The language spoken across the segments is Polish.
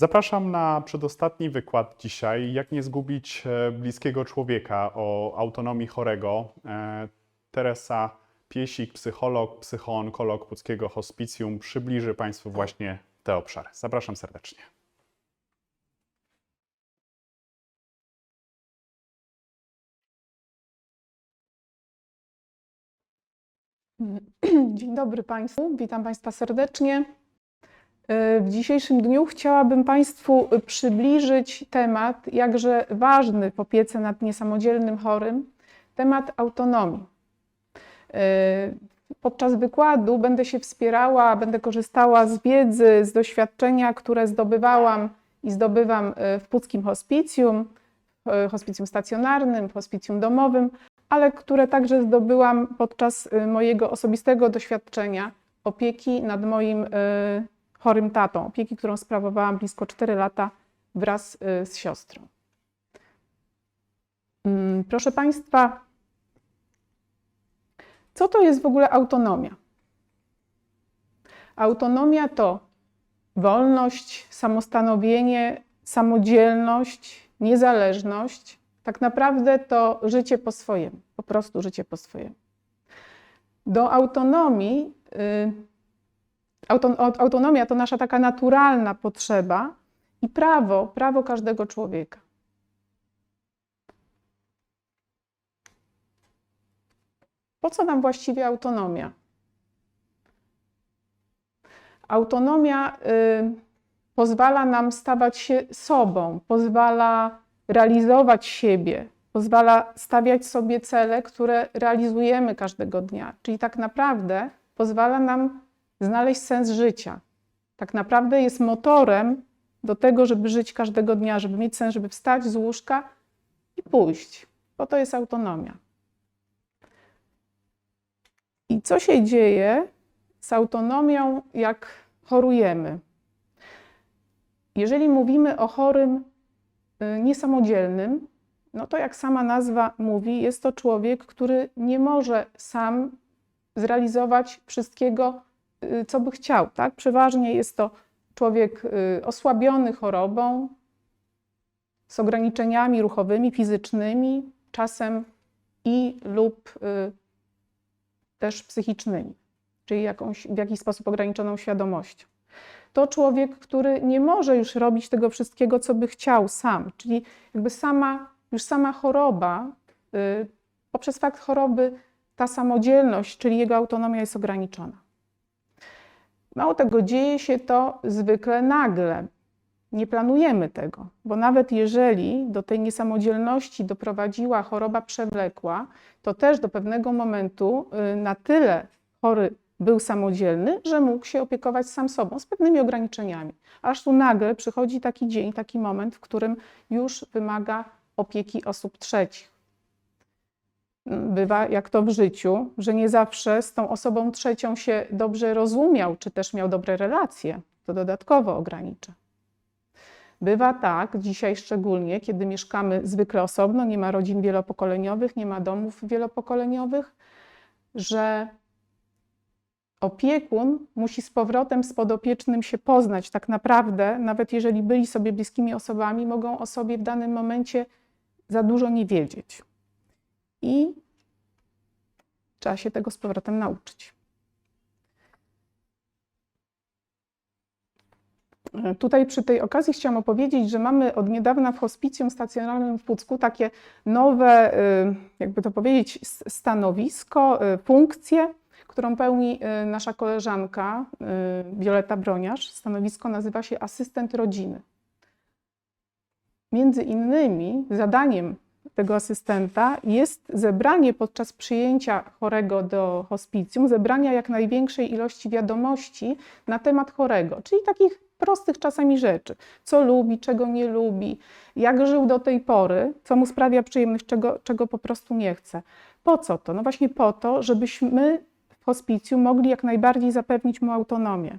Zapraszam na przedostatni wykład dzisiaj, jak nie zgubić e, bliskiego człowieka o autonomii chorego. E, Teresa Piesik, psycholog, psychoonkolog Puckiego Hospicjum przybliży Państwu właśnie te obszary. Zapraszam serdecznie. Dzień dobry Państwu, witam Państwa serdecznie. W dzisiejszym dniu chciałabym Państwu przybliżyć temat jakże ważny w opiece nad niesamodzielnym chorym, temat autonomii. Podczas wykładu będę się wspierała, będę korzystała z wiedzy, z doświadczenia, które zdobywałam i zdobywam w Puckim Hospicjum, w hospicjum stacjonarnym, w hospicjum domowym, ale które także zdobyłam podczas mojego osobistego doświadczenia opieki nad moim chorym tatą, opieki, którą sprawowałam blisko 4 lata wraz z siostrą. Mm, Proszę Państwa, co to jest w ogóle autonomia? Autonomia to wolność, samostanowienie, samodzielność, niezależność. Tak naprawdę to życie po swojemu, po prostu życie po swojemu. Do autonomii, y, autonomia to nasza taka naturalna potrzeba i prawo, prawo każdego człowieka. Po co nam właściwie autonomia? Autonomia y, pozwala nam stawać się sobą, pozwala realizować siebie, pozwala stawiać sobie cele, które realizujemy każdego dnia. Czyli tak naprawdę pozwala nam znaleźć sens życia. Tak naprawdę jest motorem do tego, żeby żyć każdego dnia, żeby mieć sens, żeby wstać z łóżka i pójść, bo to jest autonomia. I co się dzieje z autonomią, jak chorujemy? Jeżeli mówimy o chorym niesamodzielnym, no to jak sama nazwa mówi, jest to człowiek, który nie może sam zrealizować wszystkiego, co by chciał. Tak? Przeważnie jest to człowiek osłabiony chorobą, z ograniczeniami ruchowymi, fizycznymi, czasem i lub też psychicznymi, czyli jakąś, w jakiś sposób ograniczoną świadomością to człowiek, który nie może już robić tego wszystkiego, co by chciał sam. Czyli jakby sama, już sama choroba, poprzez fakt choroby, ta samodzielność, czyli jego autonomia jest ograniczona. Mało tego, dzieje się to zwykle nagle. Nie planujemy tego, bo nawet jeżeli do tej niesamodzielności doprowadziła choroba przewlekła, to też do pewnego momentu yy, na tyle chory był samodzielny, że mógł się opiekować sam sobą z pewnymi ograniczeniami. Aż tu nagle przychodzi taki dzień, taki moment, w którym już wymaga opieki osób trzecich. Bywa jak to w życiu, że nie zawsze z tą osobą trzecią się dobrze rozumiał, czy też miał dobre relacje. To dodatkowo ogranicza. Bywa tak, dzisiaj szczególnie, kiedy mieszkamy zwykle osobno, nie ma rodzin wielopokoleniowych, nie ma domów wielopokoleniowych, że opiekun musi z powrotem z podopiecznym się poznać. Tak naprawdę, nawet jeżeli byli sobie bliskimi osobami, mogą o sobie w danym momencie za dużo nie wiedzieć. I trzeba się tego z powrotem nauczyć. Tutaj przy tej okazji chciałam opowiedzieć, że mamy od niedawna w hospicjum stacjonarnym w Pucku takie nowe, jakby to powiedzieć, stanowisko, funkcje, którą pełni nasza koleżanka Wioleta Broniarz. Stanowisko nazywa się asystent rodziny. Między innymi zadaniem tego asystenta jest zebranie podczas przyjęcia chorego do hospicjum, zebrania jak największej ilości wiadomości na temat chorego, czyli takich prostych czasami rzeczy. Co lubi, czego nie lubi, jak żył do tej pory, co mu sprawia przyjemność, czego, czego po prostu nie chce. Po co to? No właśnie po to, żebyśmy w hospicjum mogli jak najbardziej zapewnić mu autonomię.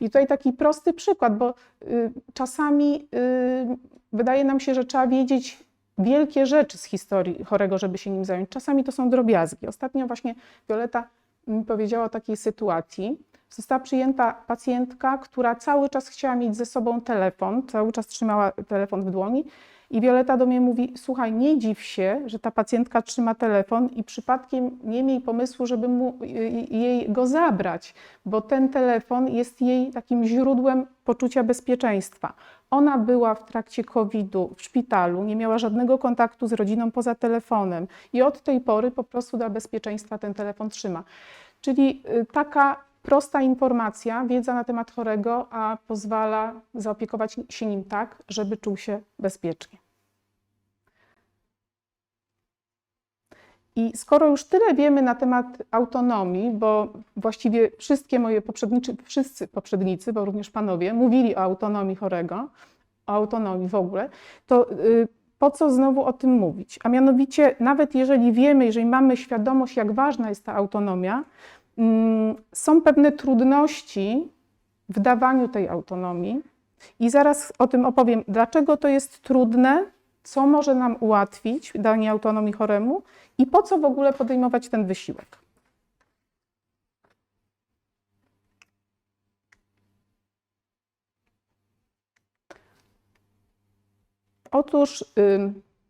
I tutaj taki prosty przykład, bo y, czasami y, wydaje nam się, że trzeba wiedzieć wielkie rzeczy z historii chorego, żeby się nim zająć. Czasami to są drobiazgi. Ostatnio właśnie Wioleta mi powiedziała o takiej sytuacji, została przyjęta pacjentka, która cały czas chciała mieć ze sobą telefon, cały czas trzymała telefon w dłoni. I Wioleta do mnie mówi: Słuchaj, nie dziw się, że ta pacjentka trzyma telefon i przypadkiem nie miej pomysłu, żeby mu, y, jej go zabrać, bo ten telefon jest jej takim źródłem poczucia bezpieczeństwa. Ona była w trakcie COVID-u w szpitalu, nie miała żadnego kontaktu z rodziną poza telefonem i od tej pory po prostu dla bezpieczeństwa ten telefon trzyma. Czyli y, taka prosta informacja, wiedza na temat chorego, a pozwala zaopiekować się nim tak, żeby czuł się bezpiecznie. I skoro już tyle wiemy na temat autonomii, bo właściwie wszystkie moje poprzedniczy, wszyscy poprzednicy, bo również panowie, mówili o autonomii chorego, o autonomii w ogóle, to y, po co znowu o tym mówić? A mianowicie, nawet jeżeli wiemy, jeżeli mamy świadomość, jak ważna jest ta autonomia, mm, są pewne trudności w dawaniu tej autonomii. I zaraz o tym opowiem, dlaczego to jest trudne, co może nam ułatwić danie autonomii choremu i po co w ogóle podejmować ten wysiłek. Otóż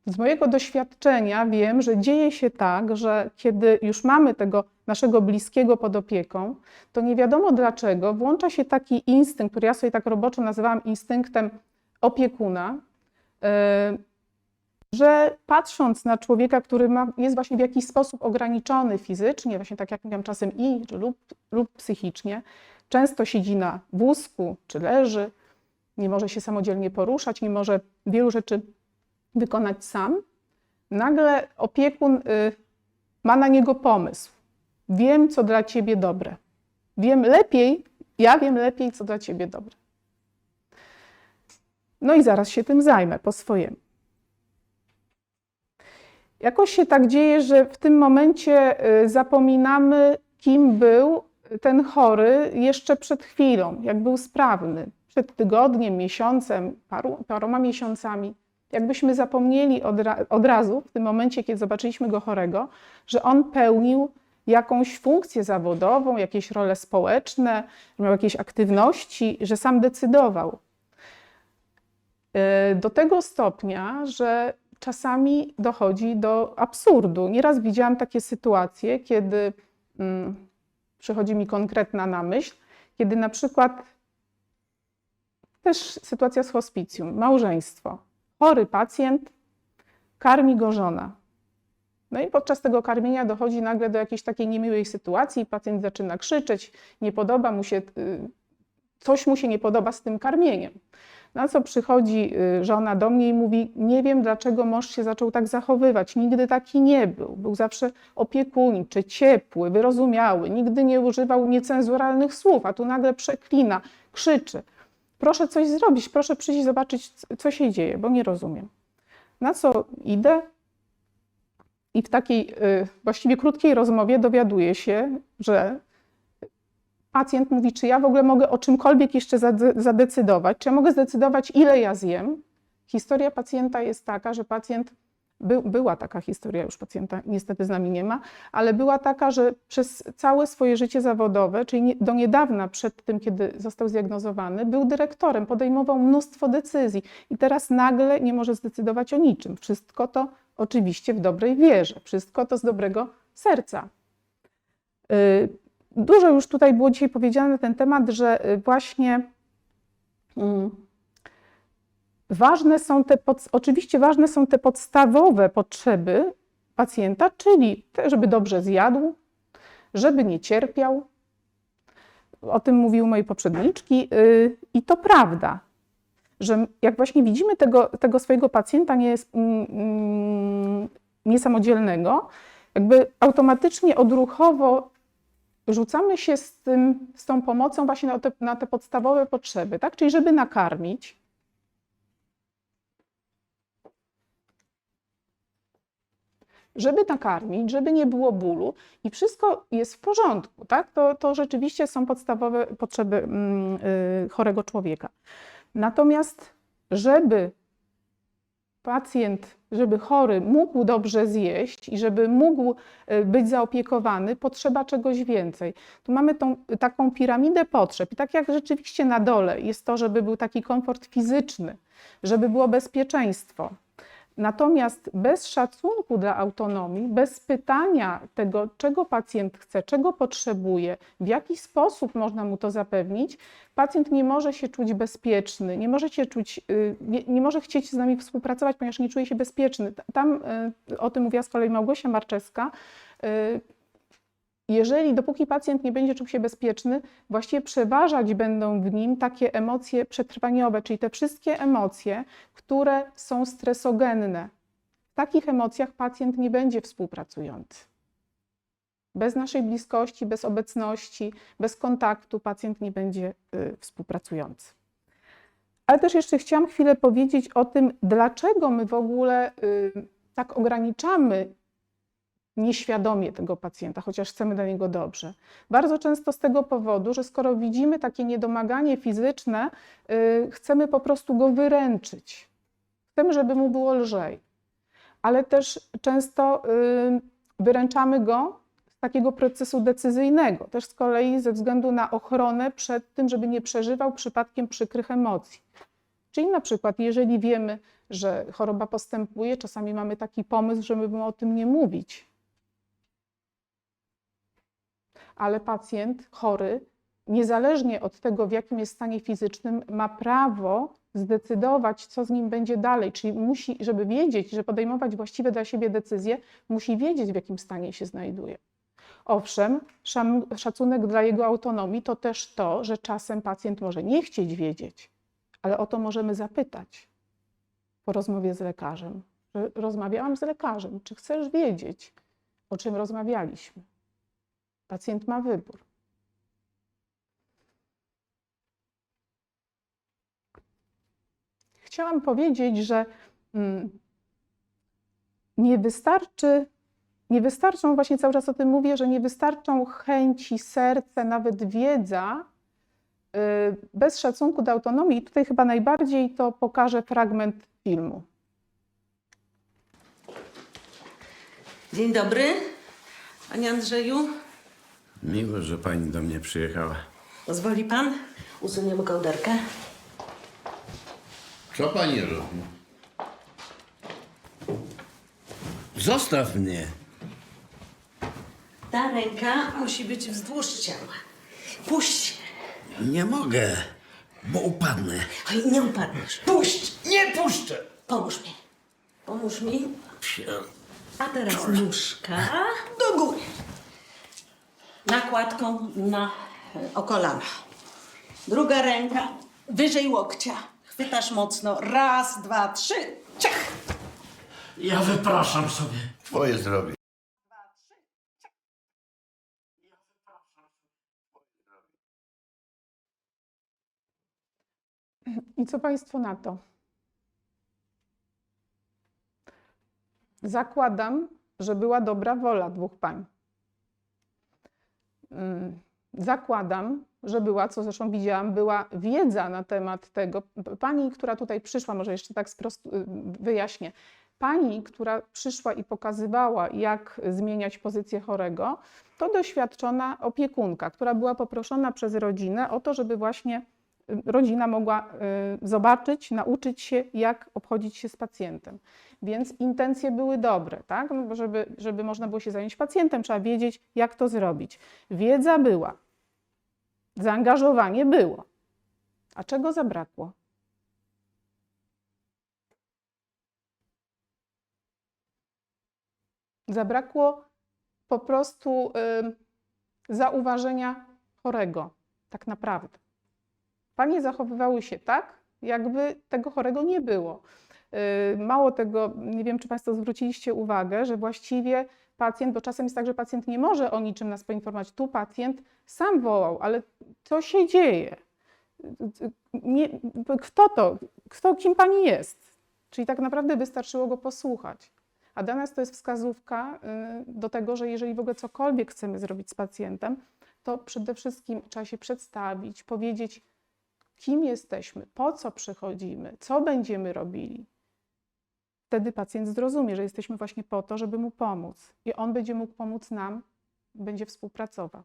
z mojego doświadczenia wiem, że dzieje się tak, że kiedy już mamy tego naszego bliskiego pod opieką, to nie wiadomo dlaczego włącza się taki instynkt, który ja sobie tak roboczo nazywałam instynktem opiekuna, że patrząc na człowieka, który ma, jest właśnie w jakiś sposób ograniczony fizycznie, właśnie tak jak mówiłam czasem i lub, lub psychicznie, często siedzi na wózku czy leży, nie może się samodzielnie poruszać, nie może wielu rzeczy wykonać sam, nagle opiekun y, ma na niego pomysł. Wiem, co dla ciebie dobre. Wiem lepiej, ja wiem lepiej, co dla ciebie dobre. No i zaraz się tym zajmę po swojemu. Jakoś się tak dzieje, że w tym momencie y, zapominamy, kim był ten chory jeszcze przed chwilą, jak był sprawny, przed tygodniem, miesiącem, paru, paroma miesiącami. Jakbyśmy zapomnieli od, od razu, w tym momencie, kiedy zobaczyliśmy go chorego, że on pełnił jakąś funkcję zawodową, jakieś role społeczne, miał jakieś aktywności, że sam decydował. Y, Do tego stopnia, że czasami dochodzi do absurdu. Nieraz widziałam takie sytuacje, kiedy mm, przychodzi mi konkretna na myśl, kiedy na przykład też sytuacja z hospicjum, małżeństwo, chory pacjent, karmi go żona. No i podczas tego karmienia dochodzi nagle do jakiejś takiej niemiłej sytuacji, pacjent zaczyna krzyczeć, nie podoba mu się, y, coś mu się nie podoba z tym karmieniem. Na co przychodzi y, żona do mnie i mówi: Nie wiem, dlaczego mąż się zaczął tak zachowywać. Nigdy taki nie był. Był zawsze opiekuńczy, ciepły, wyrozumiały, nigdy nie używał niecenzuralnych słów, a tu nagle przeklina, krzyczy. Proszę coś zrobić, proszę przyjść zobaczyć, co się dzieje, bo nie rozumiem. Na co idę i w takiej y, właściwie krótkiej rozmowie dowiaduję się, że pacjent mówi, czy ja w ogóle mogę o czymkolwiek jeszcze zade- zadecydować, czy ja mogę zdecydować, ile ja zjem. Historia pacjenta jest taka, że pacjent, by, była taka historia, już pacjenta niestety z nami nie ma, ale była taka, że przez całe swoje życie zawodowe, czyli nie, do niedawna przed tym, kiedy został zdiagnozowany, był dyrektorem, podejmował mnóstwo decyzji i teraz nagle nie może zdecydować o niczym. Wszystko to oczywiście w dobrej wierze, wszystko to z dobrego serca. Y, Dużo już tutaj było dzisiaj powiedziane na ten temat, że y, właśnie mm, ważne są te, oczywiście ważne są te podstawowe potrzeby pacjenta, czyli te, żeby dobrze zjadł, żeby nie cierpiał. O tym mówiły moje poprzedniczki y, i to prawda, że jak właśnie widzimy tego, tego swojego pacjenta nie, mm, mm, niesamodzielnego, jakby automatycznie odruchowo rzucamy się z, tym, z tą pomocą właśnie na te, na te podstawowe potrzeby, tak? Czyli żeby nakarmić, żeby nakarmić, żeby nie było bólu i wszystko jest w porządku, tak? To, to rzeczywiście są podstawowe potrzeby mm, y, chorego człowieka. Natomiast, żeby pacjent, żeby chory mógł dobrze zjeść i żeby mógł y, być zaopiekowany, potrzeba czegoś więcej. Tu mamy tą, taką piramidę potrzeb. I tak jak rzeczywiście na dole jest to, żeby był taki komfort fizyczny, żeby było bezpieczeństwo. Natomiast bez szacunku dla autonomii, bez pytania tego, czego pacjent chce, czego potrzebuje, w jaki sposób można mu to zapewnić, pacjent nie może się czuć bezpieczny, nie może się czuć, y, nie, nie może chcieć z nami współpracować, ponieważ nie czuje się bezpieczny. Tam y, o tym mówiła z kolei Małgosia Marczewska. Jeżeli, dopóki pacjent nie będzie czuł się bezpieczny, właściwie przeważać będą w nim takie emocje przetrwaniowe, czyli te wszystkie emocje, które są stresogenne. W takich emocjach pacjent nie będzie współpracujący. Bez naszej bliskości, bez obecności, bez kontaktu pacjent nie będzie y, współpracujący. Ale też jeszcze chciałam chwilę powiedzieć o tym, dlaczego my w ogóle y, tak ograniczamy nieświadomie tego pacjenta, chociaż chcemy dla niego dobrze. Bardzo często z tego powodu, że skoro widzimy takie niedomaganie fizyczne, y, chcemy po prostu go wyręczyć. Chcemy, żeby mu było lżej. Ale też często y, wyręczamy go z takiego procesu decyzyjnego, też z kolei ze względu na ochronę przed tym, żeby nie przeżywał przypadkiem przykrych emocji. Czyli na przykład, jeżeli wiemy, że choroba postępuje, czasami mamy taki pomysł, żeby o tym nie mówić. Ale pacjent chory, niezależnie od tego, w jakim jest stanie fizycznym, ma prawo zdecydować, co z nim będzie dalej. Czyli musi, żeby wiedzieć, że podejmować właściwe dla siebie decyzje, musi wiedzieć, w jakim stanie się znajduje. Owszem, szacunek dla jego autonomii to też to, że czasem pacjent może nie chcieć wiedzieć, ale o to możemy zapytać po rozmowie z lekarzem. Rozmawiałam z lekarzem, czy chcesz wiedzieć, o czym rozmawialiśmy? Pacjent ma wybór. Chciałam powiedzieć, że mm, nie wystarczy, nie wystarczą, właśnie cały czas o tym mówię, że nie wystarczą chęci, serce, nawet wiedza, y, bez szacunku do autonomii. I tutaj chyba najbardziej to pokaże fragment filmu. Dzień dobry, panie Andrzeju. Miło, że pani do mnie przyjechała. Pozwoli pan? Usuniemy kołderkę. Co pani robi? Zostaw mnie. Ta ręka musi być wzdłuż ciała. Puść! Nie mogę, bo upadnę. Oj, nie upadniesz. Puść! Nie puszczę! Pomóż mi. Pomóż mi. Psie- A teraz nóżka. Nakładką na o kolana. Druga ręka wyżej łokcia. Chwytasz mocno. Raz, dwa, trzy. Ciach! Ja wypraszam sobie. Twoje zdrowie. I co Państwo na to? Zakładam, że była dobra wola dwóch pań. Zakładam, że była, co zresztą widziałam, była wiedza na temat tego. Pani, która tutaj przyszła, może jeszcze tak y, wyjaśnię. Pani, która przyszła i pokazywała, jak zmieniać pozycję chorego, to doświadczona opiekunka, która była poproszona przez rodzinę o to, żeby właśnie rodzina mogła y, zobaczyć, nauczyć się, jak obchodzić się z pacjentem. Więc intencje były dobre, tak? No, żeby, żeby można było się zająć pacjentem, trzeba wiedzieć, jak to zrobić. Wiedza była, zaangażowanie było. A czego zabrakło? Zabrakło po prostu y, zauważenia chorego, tak naprawdę. Panie zachowywały się tak, jakby tego chorego nie było. Y, Mało tego, nie wiem, czy Państwo zwróciliście uwagę, że właściwie pacjent, bo czasem jest tak, że pacjent nie może o niczym nas poinformować. Tu pacjent sam wołał, ale co się dzieje? Nie, kto to? Kto, kim pani jest? Czyli tak naprawdę wystarczyło go posłuchać. A dla nas to jest wskazówka y, do tego, że jeżeli w ogóle cokolwiek chcemy zrobić z pacjentem, to przede wszystkim trzeba się przedstawić, powiedzieć, kim jesteśmy, po co przychodzimy, co będziemy robili. wtedy pacjent zrozumie, że jesteśmy właśnie po to, żeby mu pomóc. I on będzie mógł pomóc nam, będzie współpracował.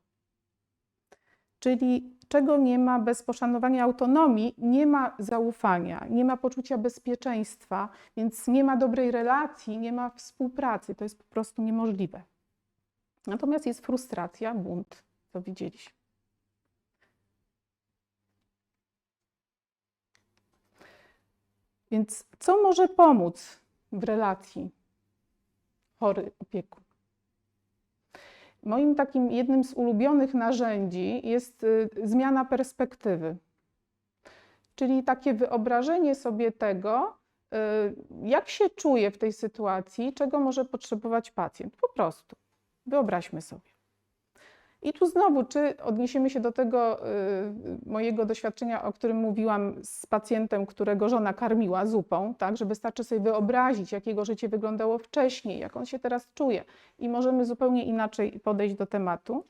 Czyli czego nie ma bez poszanowania autonomii, nie ma zaufania, nie ma poczucia bezpieczeństwa, więc nie ma dobrej relacji, nie ma współpracy. To jest po prostu niemożliwe. Natomiast jest frustracja, bunt, to widzieliśmy. Więc co może pomóc w relacji chory-opiekun? Moim takim jednym z ulubionych narzędzi jest y, zmiana perspektywy. Czyli takie wyobrażenie sobie tego, y, jak się czuje w tej sytuacji, czego może potrzebować pacjent. Po prostu. Wyobraźmy sobie. I tu znowu, czy odniesiemy się do tego y, mojego doświadczenia, o którym mówiłam z pacjentem, którego żona karmiła zupą, tak, że wystarczy sobie wyobrazić, jak jego życie wyglądało wcześniej, jak on się teraz czuje i możemy zupełnie inaczej podejść do tematu.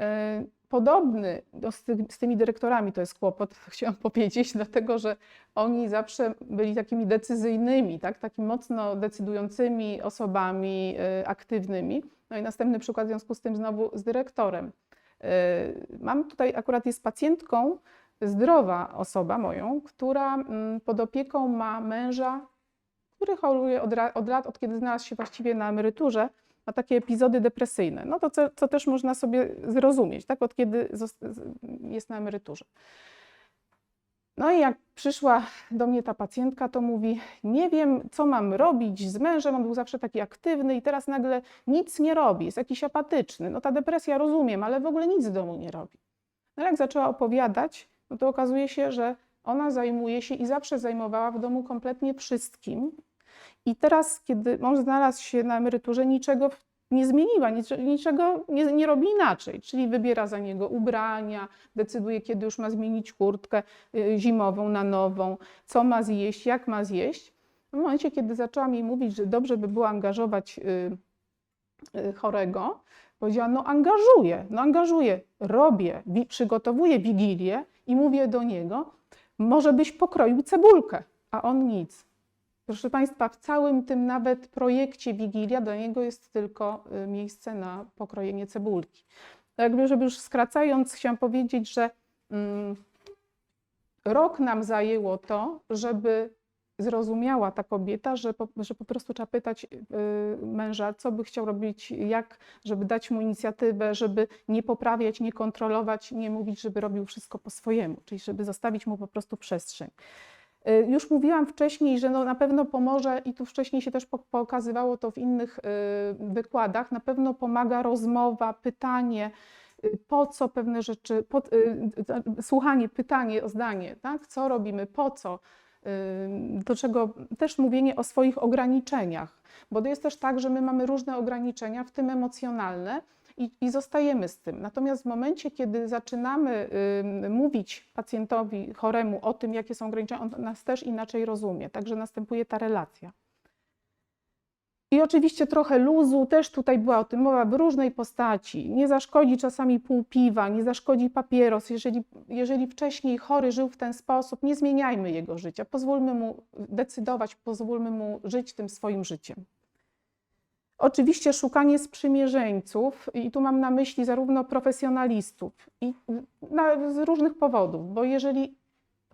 Y, Podobny no, z, ty, z tymi dyrektorami to jest kłopot, chciałam powiedzieć, dlatego że oni zawsze byli takimi decyzyjnymi, tak, takimi mocno decydującymi osobami y, aktywnymi. No i następny przykład w związku z tym znowu z dyrektorem. Y, Mam tutaj akurat jest pacjentką, zdrowa osoba moją, która mm, pod opieką ma męża, który choruje od, od lat, od kiedy znalazł się właściwie na emeryturze, ma takie epizody depresyjne. No to co, co też można sobie zrozumieć, tak, od kiedy jest na emeryturze. No i jak przyszła do mnie ta pacjentka, to mówi: Nie wiem, co mam robić z mężem. On był zawsze taki aktywny i teraz nagle nic nie robi, jest jakiś apatyczny. No ta depresja rozumiem, ale w ogóle nic w domu nie robi. No jak zaczęła opowiadać, no to okazuje się, że ona zajmuje się i zawsze zajmowała w domu kompletnie wszystkim. I teraz, kiedy mąż znalazł się na emeryturze, niczego nie zmieniła, nic- niczego nie, nie robi inaczej. Czyli wybiera za niego ubrania, decyduje, kiedy już ma zmienić kurtkę y, zimową na nową, co ma zjeść, jak ma zjeść. W momencie, kiedy zaczęłam jej mówić, że dobrze by było angażować y, y, chorego, powiedziała, no angażuję, no angażuję, robię, przygotowuję wigilię i mówię do niego, może byś pokroił cebulkę, a on nic. Proszę Państwa, w całym tym nawet projekcie Wigilia dla niego jest tylko y, miejsce na pokrojenie cebulki. Jakby, żeby już skracając, chciałam powiedzieć, że mm, rok nam zajęło to, żeby zrozumiała ta kobieta, że po, że po prostu trzeba pytać y, męża, co by chciał robić, jak, żeby dać mu inicjatywę, żeby nie poprawiać, nie kontrolować, nie mówić, żeby robił wszystko po swojemu, czyli żeby zostawić mu po prostu przestrzeń. Y, Już mówiłam wcześniej, że no na pewno pomoże, i tu wcześniej się też po- pokazywało to w innych y, wykładach, na pewno pomaga rozmowa, pytanie, y, po co pewne rzeczy, po, słuchanie, pytanie o zdanie, tak? co robimy, po co, do czego też mówienie o swoich ograniczeniach, bo to jest też tak, że my mamy różne ograniczenia, w tym emocjonalne, i, i zostajemy z tym. Natomiast w momencie, kiedy zaczynamy y, mówić pacjentowi choremu o tym, jakie są ograniczenia, on nas też inaczej rozumie. Także następuje ta relacja. I oczywiście trochę luzu, też tutaj była o tym mowa w różnej postaci. Nie zaszkodzi czasami pół piwa, nie zaszkodzi papieros. Jeżeli, jeżeli wcześniej chory żył w ten sposób, nie zmieniajmy jego życia. Pozwólmy mu decydować, pozwólmy mu żyć tym swoim życiem. Oczywiście szukanie sprzymierzeńców, i tu mam na myśli zarówno profesjonalistów, i na, z różnych powodów, bo jeżeli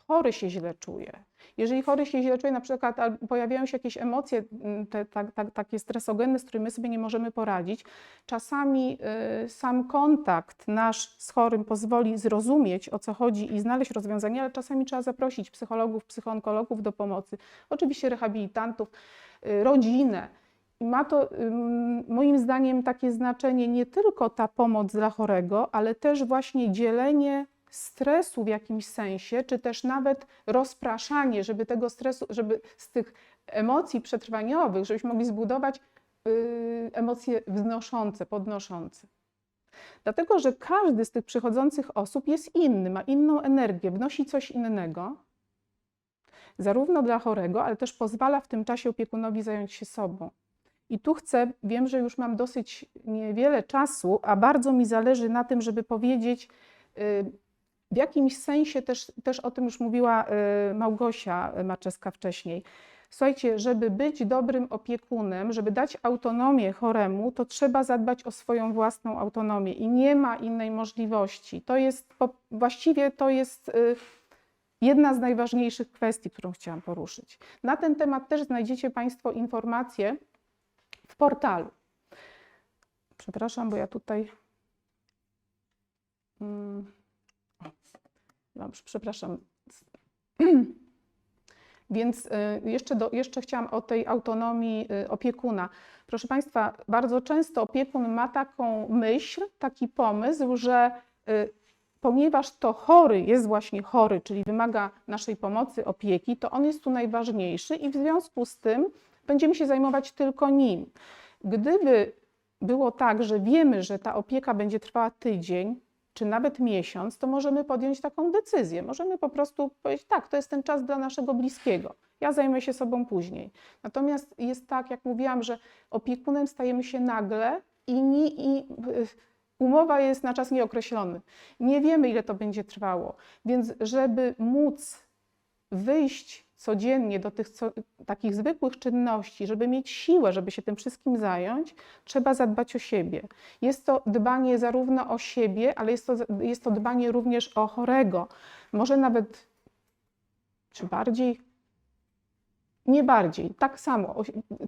chory się źle czuje, jeżeli chory się źle czuje, na przykład pojawiają się jakieś emocje m, te, tak, tak, takie stresogenne, z którymi my sobie nie możemy poradzić, czasami y, sam kontakt nasz z chorym pozwoli zrozumieć, o co chodzi i znaleźć rozwiązanie, ale czasami trzeba zaprosić psychologów, psychoonkologów do pomocy, oczywiście rehabilitantów, y, rodzinę. I ma to moim zdaniem takie znaczenie nie tylko ta pomoc dla chorego, ale też właśnie dzielenie stresu w jakimś sensie, czy też nawet rozpraszanie, żeby tego stresu, żeby z tych emocji przetrwaniowych, żebyśmy mogli zbudować y, emocje wznoszące, podnoszące. Dlatego, że każdy z tych przychodzących osób jest inny, ma inną energię, wnosi coś innego, zarówno dla chorego, ale też pozwala w tym czasie opiekunowi zająć się sobą. I tu chcę, wiem, że już mam dosyć niewiele czasu, a bardzo mi zależy na tym, żeby powiedzieć, y, w jakimś sensie też, też o tym już mówiła y, Małgosia Maczeska wcześniej. Słuchajcie, żeby być dobrym opiekunem, żeby dać autonomię choremu, to trzeba zadbać o swoją własną autonomię i nie ma innej możliwości. To jest właściwie to jest y, jedna z najważniejszych kwestii, którą chciałam poruszyć. Na ten temat też znajdziecie Państwo informacje portalu. Przepraszam, bo ja tutaj. Mm, o, Dobrze, przepraszam. Więc y, jeszcze, do, jeszcze chciałam o tej autonomii y, opiekuna. Proszę Państwa, bardzo często opiekun ma taką myśl, taki pomysł, że y, ponieważ to chory jest właśnie chory, czyli wymaga naszej pomocy, opieki, to on jest tu najważniejszy i w związku z tym będziemy się zajmować tylko nim. Gdyby było tak, że wiemy, że ta opieka będzie trwała tydzień, czy nawet miesiąc, to możemy podjąć taką decyzję. Możemy po prostu powiedzieć, tak, to jest ten czas dla naszego bliskiego. Ja zajmę się sobą później. Natomiast jest tak, jak mówiłam, że opiekunem stajemy się nagle i, nie, i y, umowa jest na czas nieokreślony. Nie wiemy, ile to będzie trwało. Więc żeby móc wyjść codziennie do tych co, takich zwykłych czynności, żeby mieć siłę, żeby się tym wszystkim zająć, trzeba zadbać o siebie. Jest to dbanie zarówno o siebie, ale jest to, jest to dbanie również o chorego. Może nawet, czy bardziej, nie bardziej, tak samo.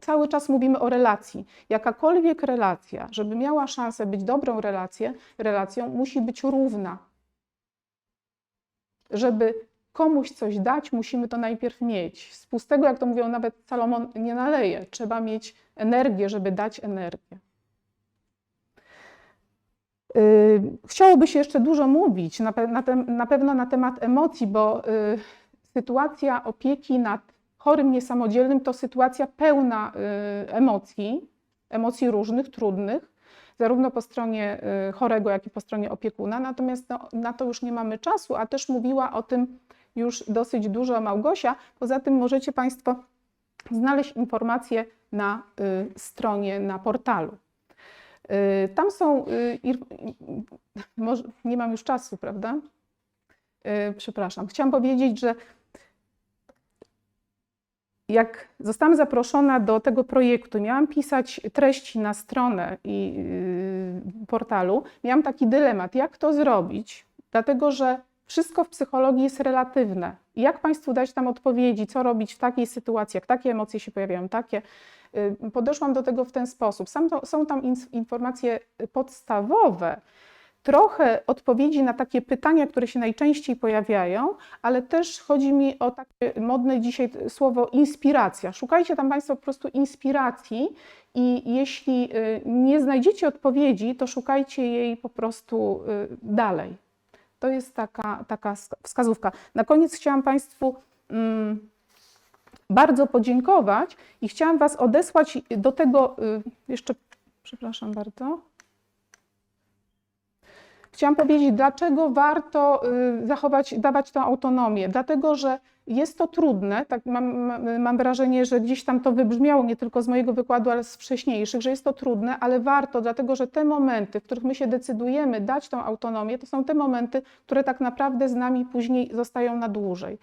Cały czas mówimy o relacji. Jakakolwiek relacja, żeby miała szansę być dobrą relację, relacją, musi być równa. Żeby komuś coś dać, musimy to najpierw mieć. Z pustego, jak to mówią nawet Salomon, nie naleje. Trzeba mieć energię, żeby dać energię. Yy, Chciałoby się jeszcze dużo mówić, na, pewno na temat emocji, bo yy, sytuacja opieki nad chorym niesamodzielnym to sytuacja pełna yy, emocji, emocji różnych, trudnych, zarówno po stronie chorego, jak i po stronie opiekuna. Natomiast no, na to już nie mamy czasu, a też mówiła o tym już dosyć dużo Małgosia. Poza tym możecie Państwo znaleźć informacje na y, stronie, na portalu. Y, Tam są, y, nie mam już czasu, prawda? Przepraszam. Chciałam powiedzieć, że jak zostałam zaproszona do tego projektu, miałam pisać treści na stronę i portalu, miałam taki dylemat, jak to zrobić, dlatego że wszystko w psychologii jest relatywne. Jak Państwu dać tam odpowiedzi, co robić w takiej sytuacji, jak takie emocje się pojawiają, takie. Y, Podeszłam do tego w ten sposób. To, są tam informacje podstawowe, trochę odpowiedzi na takie pytania, które się najczęściej pojawiają, ale też chodzi mi o takie modne dzisiaj słowo inspiracja. Szukajcie tam Państwo po prostu inspiracji i jeśli y, nie znajdziecie odpowiedzi, to szukajcie jej po prostu y, dalej. To jest taka, taka sk- wskazówka. Na koniec chciałam Państwu mm, bardzo podziękować i chciałam Was odesłać do tego, y, jeszcze, przepraszam bardzo. Chciałam powiedzieć, dlaczego warto y, zachować, dawać tę autonomię. Dlatego, że jest to trudne, tak mam- mam wrażenie, że gdzieś tam to wybrzmiało nie tylko z mojego wykładu, ale z wcześniejszych, że jest to trudne, ale warto, dlatego że te momenty, w których my się decydujemy dać tą autonomię, to są te momenty, które tak naprawdę z nami później zostają na dłużej.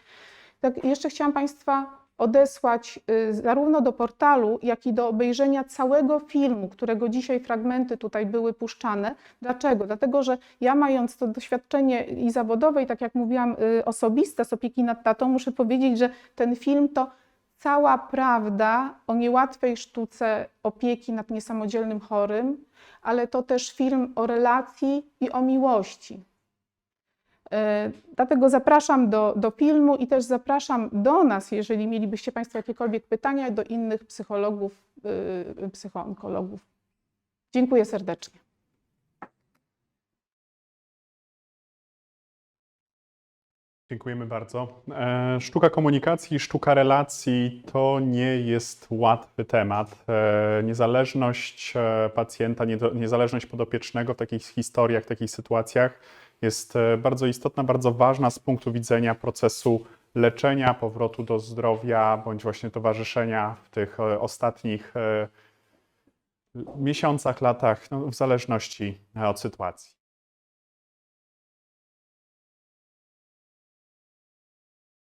Tak, jeszcze chciałam Państwa odesłać y, zarówno do portalu, jak i do obejrzenia całego filmu, którego dzisiaj fragmenty tutaj były puszczane. Dlaczego? Dlatego, że ja mając to doświadczenie i zawodowe, i tak jak mówiłam, y, osobiste z opieki nad tatą, muszę powiedzieć, że ten film to cała prawda o niełatwej sztuce opieki nad niesamodzielnym chorym, ale to też film o relacji i o miłości. E, Dlatego zapraszam do, do filmu i też zapraszam do nas, jeżeli mielibyście Państwo jakiekolwiek pytania, do innych psychologów, yy, psychoonkologów. Dziękuję serdecznie. Dziękujemy bardzo. E, Sztuka komunikacji, sztuka relacji to nie jest łatwy temat. E, Niezależność pacjenta, niezależność podopiecznego w takich historiach, w takich sytuacjach jest e, bardzo istotna, bardzo ważna z punktu widzenia procesu leczenia, powrotu do zdrowia bądź właśnie towarzyszenia w tych e, ostatnich e, miesiącach, latach, no, w zależności od sytuacji.